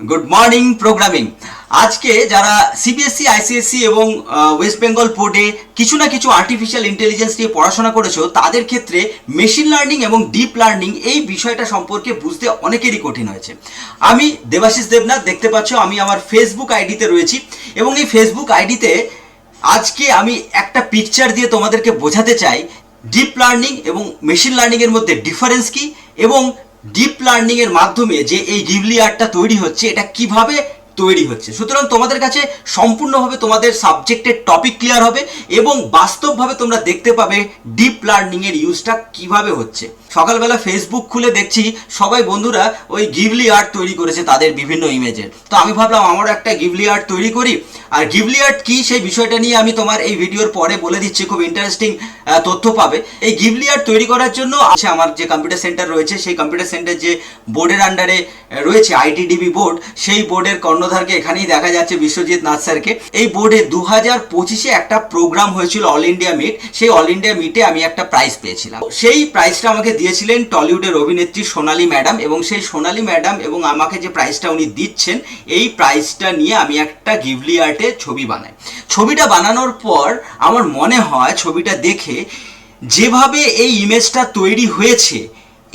Good morning programming আজকে যারা CBSE ICSE E, এবং ওয়েস্ট বেঙ্গল বোর্ডে কিছু না কিছু আর্টিফিশিয়াল ইন্টেলিজেন্স নিয়ে পড়াশোনা করেছ তাদের ক্ষেত্রে মেশিন লার্নিং এবং ডিপ লার্নিং এই বিষয়টা সম্পর্কে বুঝতে অনেকেরই কঠিন হয়েছে। আমি দেবাশিস দেবনাথ দেখতে পাচ্ছ আমি আমার ফেসবুক আইডিতে রয়েছি এবং এই ফেসবুক আইডিতে আজকে আমি একটা পিকচার দিয়ে তোমাদেরকে বোঝাতে চাই ডিপ লার্নিং এবং মেশিন লার্নিং এর মধ্যে ডিফারেন্স কি এবং ডিপ লার্নিং এর মাধ্যমে যে এই গিবলি আর্টটা তৈরি হচ্ছে এটা কীভাবে তৈরি হচ্ছে। সুতরাং তোমাদের কাছে সম্পূর্ণভাবে তোমাদের সাবজেক্টের টপিক ক্লিয়ার হবে এবং বাস্তবভাবে তোমরা দেখতে পাবে ডিপ লার্নিং এর ইউজটা কীভাবে হচ্ছে। সকালবেলা ফেসবুক খুলে দেখছি, সবাই বন্ধুরা ওই গিভলি আর্ট তৈরি করেছে তাদের বিভিন্ন ইমেজের তো আমি ভাবলাম, আমারও একটা গিভলি আর্ট তৈরি করি। আর গিভলি আর্ট কি সেই বিষয়টা নিয়ে আমি তোমার এই ভিডিওর পরে বলে দিচ্ছি, খুব ইন্টারেস্টিং তথ্য পাবে। এই গিভলি আর্ট তৈরি করার জন্য আছে আমার যে কম্পিউটার সেন্টার রয়েছে, সেই কম্পিউটার সেন্টার যে বোর্ডের আন্ডারে রয়েছে আইটিডিবি বোর্ড সেই বোর্ডের কর্ণধারকে এখানেই দেখা যাচ্ছে বিশ্বজিৎ নাথ স্যারকে। এই বোর্ডে দু হাজার পঁচিশে একটা প্রোগ্রাম হয়েছিল অল ইন্ডিয়া মিট সেই অল ইন্ডিয়া মিটে আমি একটা প্রাইজ পেয়েছিলাম। সেই প্রাইজটা আমাকে দিয়েছিলেন টলিউডের অভিনেত্রী সোনালি ম্যাডাম এবং সেই সোনালি ম্যাডাম এবং আমাকে যে প্রাইজটা উনি দিচ্ছেন, এই প্রাইজটা নিয়ে আমি একটা গিভলি আর্টে ছবি বানাই। ছবিটা বানানোর পর আমার মনে হয়, ছবিটা দেখে যেভাবে এই ইমেজটা তৈরি হয়েছে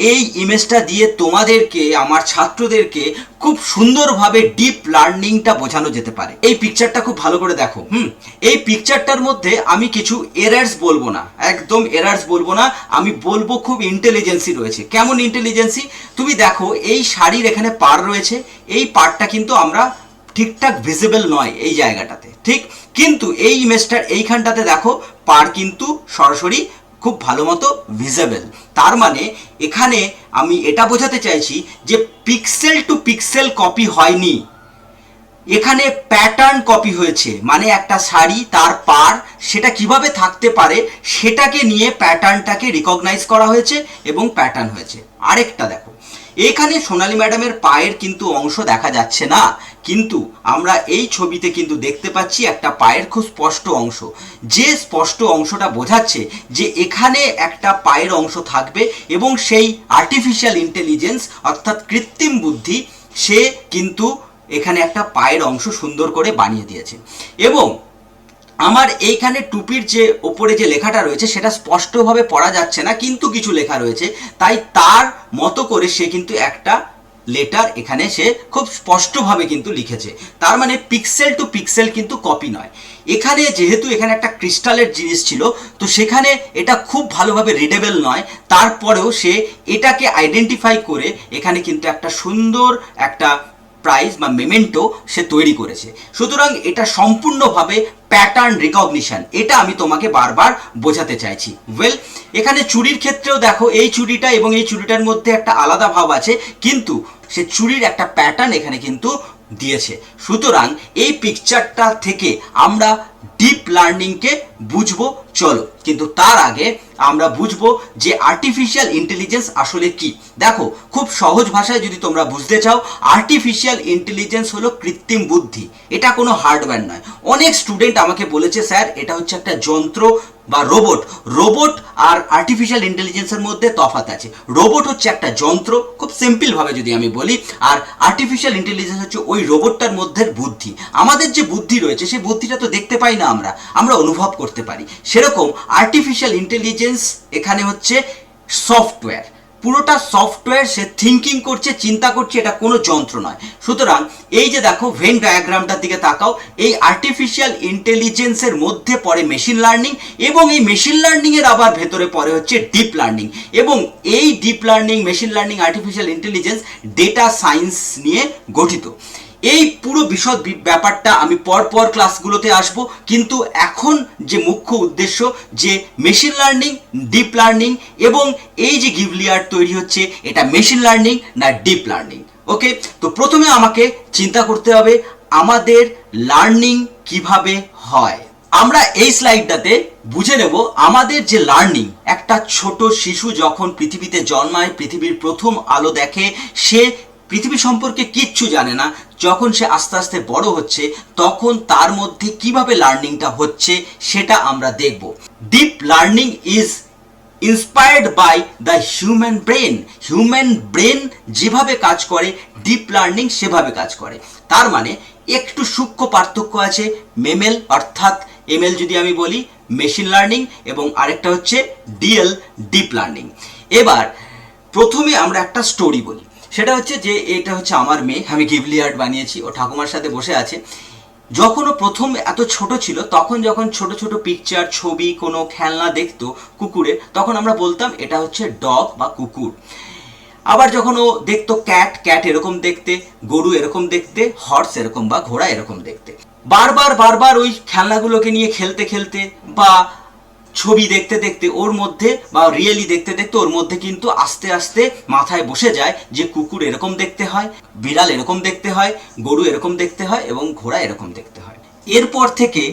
এই ইমেজটা দিয়ে তোমাদেরকে, আমার ছাত্রদেরকে খুব সুন্দরভাবে ডিপ লার্নিংটা বোঝানো যেতে পারে। এই পিকচারটা খুব ভালো করে দেখো, হুম? এই পিকচারটার মধ্যে আমি কিছু এরার্স বলব না, একদম এরার্স বলব না, আমি বলব খুব ইন্টেলিজেন্সি রয়েছে। কেমন ইন্টেলিজেন্সি তুমি দেখো, এই শাড়ির এখানে পার রয়েছে, এই পারটা কিন্তু আমরা ঠিকঠাক ভিজিবল নয় এই জায়গাটাতে, ঠিক? কিন্তু এই ইমেজটার এইখানটাতে দেখো পার কিন্তু সরাসরি খুব ভালো মতো ভিজেবল তার মানে এখানে আমি এটা বোঝাতে চাইছি যে পিক্সেল টু পিক্সেল কপি হয়নি। এখানে প্যাটার্ন কপি হয়েছে মানে একটা শাড়ি, তার পার, সেটা কীভাবে থাকতে পারে, সেটাকে নিয়ে প্যাটার্নটাকে রিকগনাইজ করা হয়েছে এবং প্যাটার্ন হয়েছে। আরেকটা দেখো। এখানে সোনালী ম্যাডামের পায়ের কিন্তু অংশ দেখা যাচ্ছে না। কিন্তু আমরা এই ছবিতে কিন্তু দেখতে পাচ্ছি একটা পায়ের খুব স্পষ্ট অংশ। যে স্পষ্ট অংশটা বোঝাচ্ছে যে এখানে একটা পায়ের অংশ থাকবে এবং সেই আর্টিফিশিয়াল ইন্টেলিজেন্স অর্থাৎ কৃত্রিম বুদ্ধি, সে কিন্তু এখানে একটা পায়ের অংশ সুন্দর করে বানিয়ে দিয়েছে। এবং আমার এইখানে টুপির যে ওপরে যে লেখাটা রয়েছে, সেটা স্পষ্টভাবে পড়া যাচ্ছে না, কিন্তু কিছু লেখা রয়েছে। তাই তার মতো করে সে কিন্তু একটা লেটার এখানে সে খুব স্পষ্টভাবে কিন্তু লিখেছে। তার মানে পিক্সেল টু পিক্সেল কিন্তু কপি নয়। এখানে যেহেতু এখানে একটা ক্রিস্টালের জিনিস ছিল, তো সেখানে এটা খুব ভালোভাবে রিডেবল নয়। তারপরেও সে এটাকে আইডেন্টিফাই করে এখানে কিন্তু একটা সুন্দর একটা প্রাইজ বা মেমেন্টো সে তৈরি করেছে। সুতরাং এটা সম্পূর্ণভাবে প্যাটার্ন রিকগনিশন এটা আমি তোমাকে বারবার বোঝাতে চাইছি। ওয়েল এখানে চুরির ক্ষেত্রেও দেখো, এই চুরিটা এবং এই চুরিটার মধ্যে একটা আলাদা ভাব আছে, কিন্তু সে চুরির একটা প্যাটার্ন এখানে কিন্তু দিয়েছে। সুতরাং এই পিকচারটা থেকে আমরা ডিপ লার্নিংকে বুঝব, চলো। কিন্তু তার আগে আমরা বুঝব যে আর্টিফিশিয়াল ইন্টেলিজেন্স আসলে কি। দেখো, খুব সহজ ভাষায় যদি তোমরা বুঝতে চাও আর্টিফিশিয়াল ইন্টেলিজেন্স হলো কৃত্রিম বুদ্ধি। এটা কোনো হার্ডওয়্যার নয়। অনেক স্টুডেন্ট আমাকে বলেছে, স্যার, এটা হচ্ছে একটা যন্ত্র। বা রোবট রোবট আর আর্টিফিশিয়াল ইন্টেলিজেন্সের মধ্যে তফাত আছে। রোবট হচ্ছে একটা যন্ত্র, খুব সিম্পলভাবে যদি আমি বলি, আর আর্টিফিশিয়াল ইন্টেলিজেন্স হচ্ছে ওই রোবটটার মধ্যে বুদ্ধি। আমাদের যে বুদ্ধি রয়েছে, সেই বুদ্ধিটা তো দেখতে পাই না আমরা আমরা অনুভব করতে পারি। সেরকম আর্টিফিশিয়াল ইন্টেলিজেন্স এখানে হচ্ছে সফটওয়্যার পুরোটা সফটওয়্যার সে থিঙ্কিং করছে, চিন্তা করছে, এটা কোনো যন্ত্র নয়। সুতরাং এই যে দেখো ভেন ডায়াগ্রামটার দিকে তাকাও, এই আর্টিফিশিয়াল ইন্টেলিজেন্সের মধ্যে পড়ে মেশিন লার্নিং এবং এই মেশিন লার্নিংয়ের আবার ভেতরে পড়ে হচ্ছে ডিপ লার্নিং এবং এই deep learning machine learning artificial intelligence data science নিয়ে গঠিত। এই পুরো বিশদ ব্যাপারটা আমি পর পর ক্লাসগুলোতে আসব। কিন্তু এখন যে মুখ্য উদ্দেশ্য, যে মেশিন লার্নিং ডিপ লার্নিং এবং এই যে গিভলিয়ার তৈরি হচ্ছে, এটা মেশিন লার্নিং না ডিপ লার্নিং ওকে তো প্রথমে আমাকে চিন্তা করতে হবে আমাদের লার্নিং কীভাবে হয়। আমরা এই স্লাইডটাতে বুঝে নেব আমাদের যে লার্নিং একটা ছোট শিশু যখন পৃথিবীতে জন্মায়, পৃথিবীর প্রথম আলো দেখে, সে পৃথিবী সম্পর্কে কিচ্ছু জানে না। যখন সে আস্তে আস্তে বড় হচ্ছে, তখন তার মধ্যে কীভাবে লার্নিংটা হচ্ছে সেটা আমরা দেখব। Deep learning is inspired by the human brain human brain যেভাবে কাজ করে ডিপ লার্নিং সেভাবে কাজ করে। তার মানে একটু সূক্ষ্ম পার্থক্য আছে মেমেল অর্থাৎ এমএল যদি আমি বলি মেশিন লার্নিং এবং আরেকটা হচ্ছে ডিএল ডিপ লার্নিং এবার, প্রথমে আমরা একটা স্টোরি বলি। সেটা হচ্ছে যে এটা হচ্ছে আমার মেয়ে, আমি গিবলি আর্ট বানিয়েছি, ও ঠাকুমার সাথে বসে আছে। যখন ও প্রথম এত ছোট ছিল, তখন যখন ছোট ছোট পিকচার ছবি, কোনো খেলনা দেখতো কুকুরের, তখন আমরা বলতাম এটা হচ্ছে ডগ বা কুকুর। আবার যখন ও দেখতো ক্যাট ক্যাট এরকম দেখতে, গরু এরকম দেখতে হর্স এরকম বা ঘোড়া এরকম দেখতে। বারবার বারবার ওই খেলনাগুলোকে নিয়ে খেলতে খেলতে বা ছবি দেখতে দেখতে ওর মধ্যে বা রিয়েলি দেখতে দেখতে ওর মধ্যে কিন্তু আস্তে আস্তে মাথায় বসে যায় যে কুকুর এরকম দেখতে হয়, বিড়াল এরকম দেখতে হয়, গরু এরকম দেখতে হয় এবং ঘোড়া এরকম দেখতে হয়। এরপর থেকে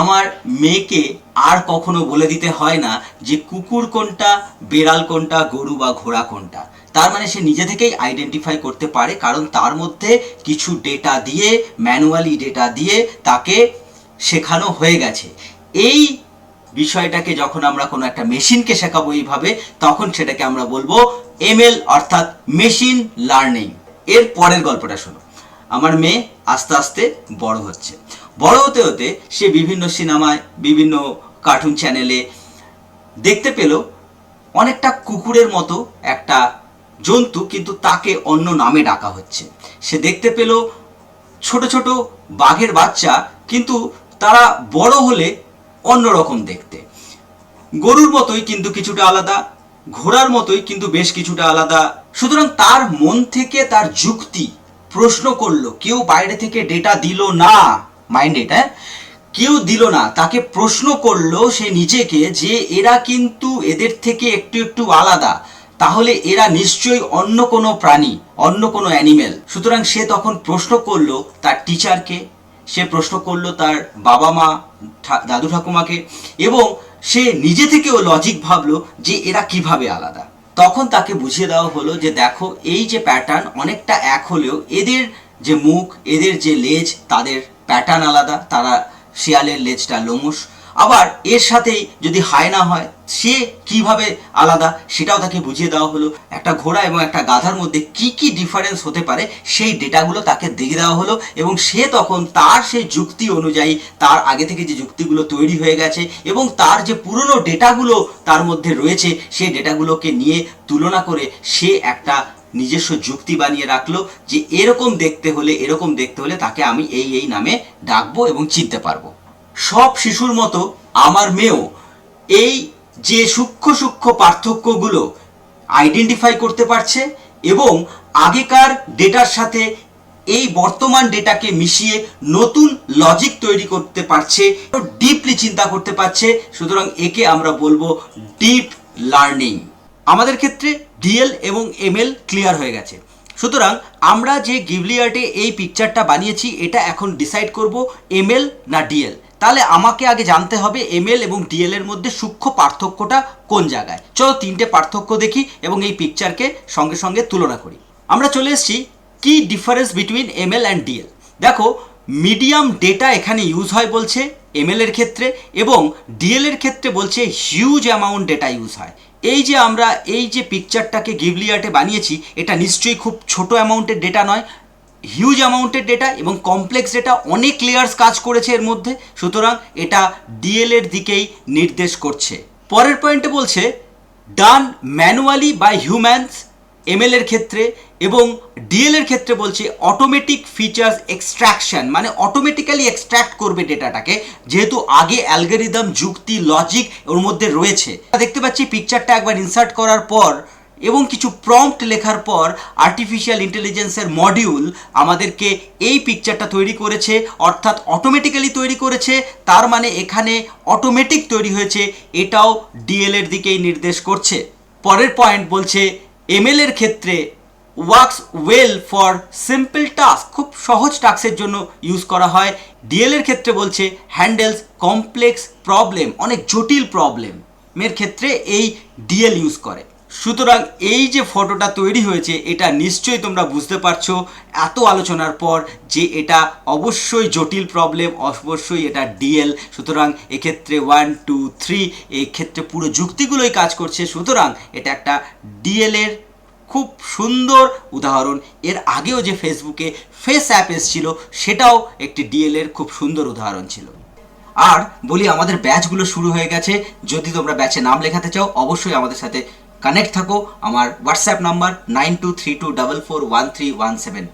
আমার মেয়েকে আর কখনো বলে দিতে হয় না যে কুকুর কোনটা, বিড়াল কোনটা, গরু বা ঘোড়া কোনটা। তার মানে সে নিজে থেকেই আইডেন্টিফাই করতে পারে, কারণ তার মধ্যে কিছু ডেটা দিয়ে ম্যানুয়ালি ডেটা দিয়ে তাকে শেখানো হয়ে গেছে। এই বিষয়টাকে যখন আমরা কোনো একটা মেশিনকে শেখাবো এইভাবে, তখন সেটাকে আমরা বলব এমএল অর্থাৎ মেশিন লার্নিং। এর পরের গল্পটা শোনো। আমার মেয়ে আস্তে আস্তে বড় হচ্ছে। বড় হতে হতে সে বিভিন্ন সিনেমায়, বিভিন্ন কার্টুন চ্যানেলে দেখতে পেল অনেকটা কুকুরের মতো একটা জন্তু, কিন্তু তাকে অন্য নামে ডাকা হচ্ছে। সে দেখতে পেল ছোট ছোট বাঘের বাচ্চা, কিন্তু তারা বড় হলে অন্যরকম দেখতে। গরুর মতোই কিন্তু কিছুটা আলাদা, ঘোড়ার মতোই কিন্তু বেশ কিছুটা আলাদা। সুতরাং তার মন থেকে তার যুক্তি প্রশ্ন করল, কেউ বাইরে থেকে ডেটা দিল না। মাইন্ড এটা কেউ দিল না, তাকে প্রশ্ন করল সে নিজেকে যে এরা কিন্তু এদের থেকে একটু একটু আলাদা, তাহলে এরা নিশ্চয়ই অন্য কোনো প্রাণী, অন্য কোনো অ্যানিমেল সুতরাং সে তখন প্রশ্ন করল তার টিচারকে সে প্রশ্ন করল তার বাবা মা দাদু ঠাকুমাকে এবং সে নিজে থেকেও লজিক ভাবলো যে এরা কীভাবে আলাদা। তখন তাকে বুঝিয়ে দেওয়া হলো যে দেখো, এই যে প্যাটার্ন অনেকটা এক হলেও এদের যে মুখ, এদের যে লেজ, তাদের প্যাটার্ন আলাদা। তারা শিয়ালের লেজটা লোমশ আবার এর সাথেই যদি হায়না হয়, সে কীভাবে আলাদা সেটাও তাকে বুঝিয়ে দেওয়া হলো। একটা ঘোড়া এবং একটা গাধার মধ্যে কি কি ডিফারেন্স হতে পারে, সেই ডেটাগুলো তাকে দিয়ে দেওয়া হলো এবং সে তখন তার সেই যুক্তি অনুযায়ী তার আগে থেকে যে যুক্তিগুলো তৈরি হয়ে গেছে এবং তার যে পুরনো ডেটাগুলো তার মধ্যে রয়েছে, সেই ডেটাগুলোকে নিয়ে তুলনা করে সে একটা নিজস্ব যুক্তি বানিয়ে রাখল যে এরকম দেখতে হলে, এরকম দেখতে হলে তাকে আমি এই এই নামে ডাকবো এবং চিনতে পারব। সব শিশুর মতো আমার মেয়েও এই যে সূক্ষ্ম সূক্ষ্ম পার্থক্যগুলো আইডেন্টিফাই করতে পারছে এবং আগেকার ডেটার সাথে এই বর্তমান ডেটাকে মিশিয়ে নতুন লজিক তৈরি করতে পারছে ডিপলি চিন্তা করতে পারছে, সুতরাং একে আমরা বলব ডিপ লার্নিং আমাদের ক্ষেত্রে ডিএল এবং এমএল ক্লিয়ার হয়ে গেছে। সুতরাং আমরা যে আর্টে এই পিকচারটা বানিয়েছি, এটা এখন ডিসাইড করব এমএল না ডিএল তাহলে আমাকে আগে জানতে হবে এমএল এবং ডিএল এর মধ্যে সূক্ষ্ম পার্থক্যটা কোন জায়গায়? চলো তিনটে পার্থক্য দেখি এবং এই পিকচারকে সঙ্গে সঙ্গে তুলনা করি। আমরা চলে এসেছি, কি difference between ML and DL দেখো মিডিয়াম ডেটা এখানে ইউজ হয় বলছে এমএল এর ক্ষেত্রে এবং ডিএল এর ক্ষেত্রে বলছে হিউজ অ্যামাউন্ট ডেটা ইউজ হয়। এই যে আমরা, এই যে পিকচারটাকে গিভলি বানিয়েছি, এটা নিশ্চয়ই খুব ছোট অ্যামাউন্টের ডেটা নয় হিউজ অ্যামাউন্টের ডেটা এবং কমপ্লেক্স ডেটা অনেক লেয়ার্স কাজ করেছে এর মধ্যে। সুতরাং এটা ডিএল এর দিকেই নির্দেশ করছে। পরের পয়েন্টে বলছে done manually by humans ML এর ক্ষেত্রে এবং ডিএল এর ক্ষেত্রে বলছে অটোমেটিক ফিচার্স এক্সট্রাকশন মানে অটোমেটিক্যালি এক্সট্রাক্ট করবে ডেটাটাকে যেহেতু আগে অ্যালগোরিদম যুক্তি লজিক ওর মধ্যে রয়েছে। দেখতে পাচ্ছি পিকচারটা একবার ইনসার্ট করার পর এবং কিছু প্রম্পট লেখার পর আর্টিফিশিয়াল ইন্টেলিজেন্সের মডিউল আমাদেরকে এই পিকচারটা তৈরি করেছে, অর্থাৎ অটোমেটিক্যালি তৈরি করেছে, তার মানে এখানে অটোমেটিক তৈরি হয়েছে, এটাও ডিএল এর দিকেই নির্দেশ করছে। পরের পয়েন্ট বলছে এমএল এর ক্ষেত্রে works well for simple task খুব সহজ টাস্কের জন্য ইউজ করা হয়। ডিএল এর ক্ষেত্রে বলছে হ্যান্ডেলস কমপ্লেক্স প্রবলেম অনেক জটিল প্রবলেম এর ক্ষেত্রে এই ডিএল ইউজ করে। সুতরাং এই যে ফটোটা তৈরি হয়েছে, এটা নিশ্চয়ই তোমরা বুঝতে পারছ। এত আলোচনার পর যে এটা অবশ্যই জটিল প্রবলেম অবশ্যই এটা ডিএল সুতরাং এক্ষেত্রে ওয়ান টু থ্রি এক্ষেত্রে পুরো যুক্তিগুলোই কাজ করছে। সুতরাং এটা একটা ডিএল এর খুব সুন্দর উদাহরণ। এর আগেও যে ফেসবুকে ফেস অ্যাপ এসেছিল, সেটাও একটি ডিএল এর খুব সুন্দর উদাহরণ ছিল। আর বলি, আমাদের ব্যাচগুলো শুরু হয়ে গেছে। যদি তোমরা ব্যাচে নাম লেখাতে চাও, অবশ্যই আমাদের সাথে কানেক্ট থাকো, আমার WhatsApp number nine two three two double four one three one seven